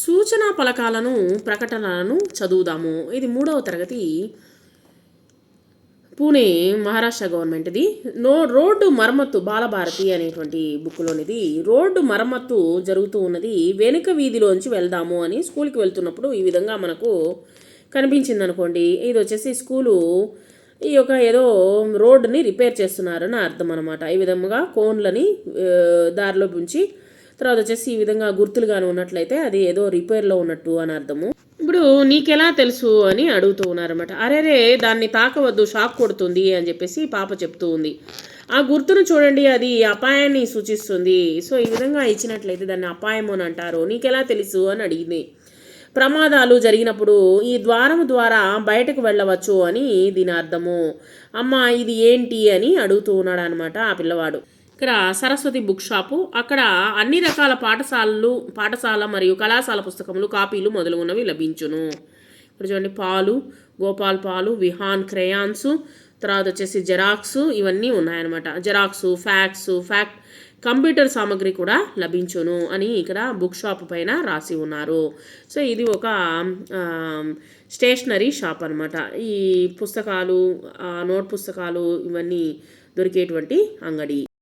సూచనా ఫలకాలను ప్రకటనలను చదువుదాము. ఇది మూడవ తరగతి. పూణే మహారాష్ట్ర గవర్నమెంట్ది. నో రోడ్డు మరమ్మత్తు బాలభారతి అనేటువంటి బుక్లోనిది రోడ్డు మరమ్మత్తు జరుగుతూ ఉన్నది. వెనుక వీధిలోంచి వెళ్దాము అని స్కూల్కి వెళ్తున్నప్పుడు ఈ విధంగా మనకు కనిపించింది అనుకోండి ఇది వచ్చేసి స్కూలు ఈ యొక్క ఏదో రోడ్డుని రిపేర్ చేస్తున్నారని అర్థం అనమాట ఈ విధముగా కోన్లని దారిలో ఉంచి తర్వాత వచ్చేసి ఈ విధంగా గుర్తులుగాను ఉన్నట్లయితే అది ఏదో రిపేర్లో ఉన్నట్టు అని అర్థము. ఇప్పుడు నీకెలా తెలుసు అని అడుగుతూ ఉన్నారన్నమాట. అరేరే దాన్ని తాకవద్దు షాక్ కొడుతుంది అని చెప్పేసి పాప చెప్తూ ఉంది. ఆ గుర్తును చూడండి అది అపాయాన్ని సూచిస్తుంది. సో ఈ విధంగా ఇచ్చినట్లయితే దాన్ని అపాయం అని అంటారు. నీకెలా తెలుసు అని అడిగింది. ప్రమాదాలు జరిగినప్పుడు ఈ ద్వారము ద్వారా బయటకు వెళ్ళవచ్చు అని దీని అర్థము. అమ్మ ఇది ఏంటి అని అడుగుతూ ఉన్నాడు అనమాట ఆ పిల్లవాడు. ఇక్కడ సరస్వతి బుక్ షాపు. అక్కడ అన్ని రకాల పాఠశాలలు పాఠశాల మరియు కళాశాల పుస్తకములు కాపీలు మొదలగునవి లభించును. ఇక్కడ చూడండి పాలు గోపాల్ పాలు విహాన్ క్రేయాన్స్ తర్వాత వచ్చేసి జెరాక్స్ ఇవన్నీ ఉన్నాయన్నమాట. జెరాక్స్ ఫ్యాక్స్ ఫ్యాక్ట్ కంప్యూటర్ సామాగ్రి కూడా లభించును అని ఇక్కడ బుక్ షాప్ పైన రాసి ఉన్నారు. సో ఇది ఒక స్టేషనరీ షాప్ అనమాట ఈ పుస్తకాలు ఆ, నోట్ పుస్తకాలు ఇవన్నీ దొరికేటువంటి అంగడి.